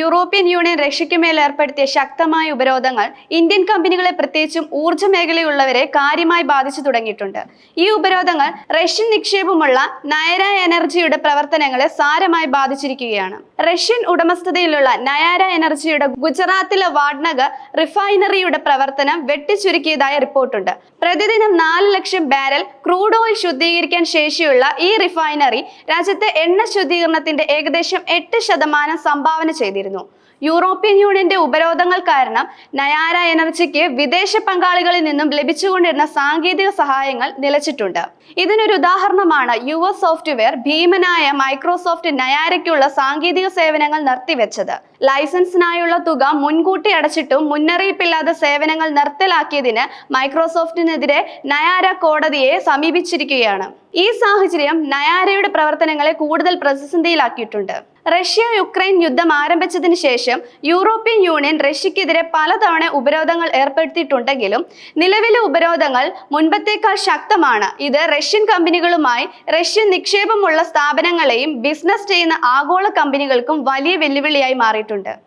European union റഷ്യയ്ക്ക് മേൽ ഏർപ്പെടുത്തിയ ശക്തമായ ഉപരോധങ്ങൾ ഇന്ത്യൻ കമ്പനികളെ പ്രത്യേകിച്ചും ഊർജ മേഖലയുള്ളവരെ കാര്യമായി ബാധിച്ചു തുടങ്ങിയിട്ടുണ്ട്. ഈ ഉപരോധങ്ങൾ റഷ്യൻ നിക്ഷേപമുള്ള നയര എനർജിയുടെ പ്രവർത്തനങ്ങളെ സാരമായി ബാധിച്ചിരിക്കുകയാണ്. റഷ്യൻ ഉടമസ്ഥതയിലുള്ള നയാര എനർജിയുടെ ഗുജറാത്തിലെ വാഡ്നഗർ റിഫൈനറിയുടെ പ്രവർത്തനം വെട്ടിച്ചുരുക്കിയതായ റിപ്പോർട്ടുണ്ട്. പ്രതിദിനം നാല് ലക്ഷം ബാരൽ ക്രൂഡ് ഓയിൽ ശുദ്ധീകരിക്കാൻ ശേഷിയുള്ള ഈ റിഫൈനറി രാജ്യത്തെ എണ്ണ ശുദ്ധീകരണത്തിന്റെ ഏകദേശം എട്ട് ശതമാനം സംഭാവന ചെയ്തിരുന്നു. യൂറോപ്യൻ യൂണിയന്റെ ഉപരോധങ്ങൾ കാരണം നയാര എനർജിക്ക് വിദേശ പങ്കാളികളിൽ നിന്നും ലഭിച്ചുകൊണ്ടിരുന്ന സാങ്കേതിക സഹായങ്ങൾ നിലച്ചിട്ടുണ്ട്. ഇതിനൊരു ഉദാഹരണമാണ് യു എസ് സോഫ്റ്റ്വെയർ ഭീമനായ മൈക്രോസോഫ്റ്റ് നയാരയ്ക്കുള്ള സാങ്കേതിക സേവനങ്ങൾ നിർത്തിവെച്ചത്. ലൈസൻസിനായുള്ള തുക മുൻകൂട്ടി അടച്ചിട്ടും മുന്നറിയിപ്പില്ലാതെ സേവനങ്ങൾ നിർത്തലാക്കിയതിന് മൈക്രോസോഫ്റ്റിനെതിരെ നയാര കോടതിയെ സമീപിച്ചിരിക്കുകയാണ്. ഈ സാഹചര്യം നയാരയുടെ പ്രവർത്തനങ്ങളെ കൂടുതൽ പ്രതിസന്ധിയിലാക്കിയിട്ടുണ്ട്. റഷ്യ യുക്രൈൻ യുദ്ധം ആരംഭിച്ചതിന് ശേഷം യൂറോപ്യൻ യൂണിയൻ റഷ്യക്കെതിരെ പലതവണ ഉപരോധങ്ങൾ ഏർപ്പെടുത്തിയിട്ടുണ്ടെങ്കിലും നിലവിലെ ഉപരോധങ്ങൾ മുൻപത്തേക്കാൾ ശക്തമാണ്. ഇത് റഷ്യൻ കമ്പനികളുമായി റഷ്യൻ നിക്ഷേപമുള്ള സ്ഥാപനങ്ങളെയും ബിസിനസ് ചെയ്യുന്ന ആഗോള കമ്പനികൾക്കും വലിയ വെല്ലുവിളിയായി മാറിയിട്ടുണ്ട്.